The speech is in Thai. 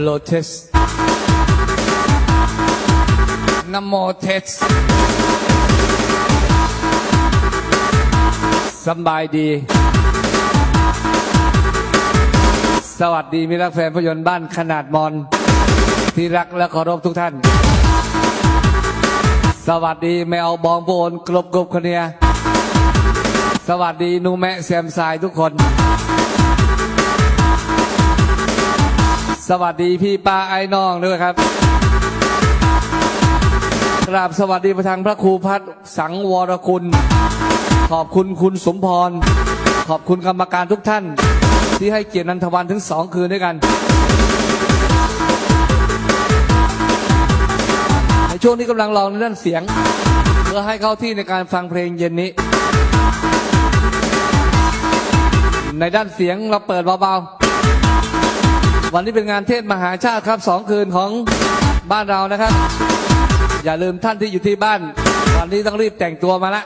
โลเทสนโมเทสสบายดี สวัสดีมิรักแฟนภาพยนตร์บ้านขนาดมอน ที่รักและเคารพทุกท่าน สวัสดีแมวบองโบนกลบกบคนเนียสวัสดีนูแมะแซมสายทุกคน สวัสดีพี่ป้าไอ้น้องด้วยครับกราบสวัสดีประทางพระครูพัฒน์สังวรคุณ ขอบคุณคุณสมพร ขอบคุณกรรมการทุกท่าน ที่ให้เกียรตินันทวันถึงสองคืนด้วยกันในช่วงนี้กำลังลองในด้านเสียง เพื่อให้เข้าที่ในการฟังเพลงเย็นนี้ ในด้านเสียงเราเปิดเบาๆ วันนี้เป็นงานเทศมหาชาติครับสองคืนของบ้านเรานะครับ อย่าลืมท่านที่อยู่ที่บ้าน วันนี้ต้องรีบแต่งตัวมาละ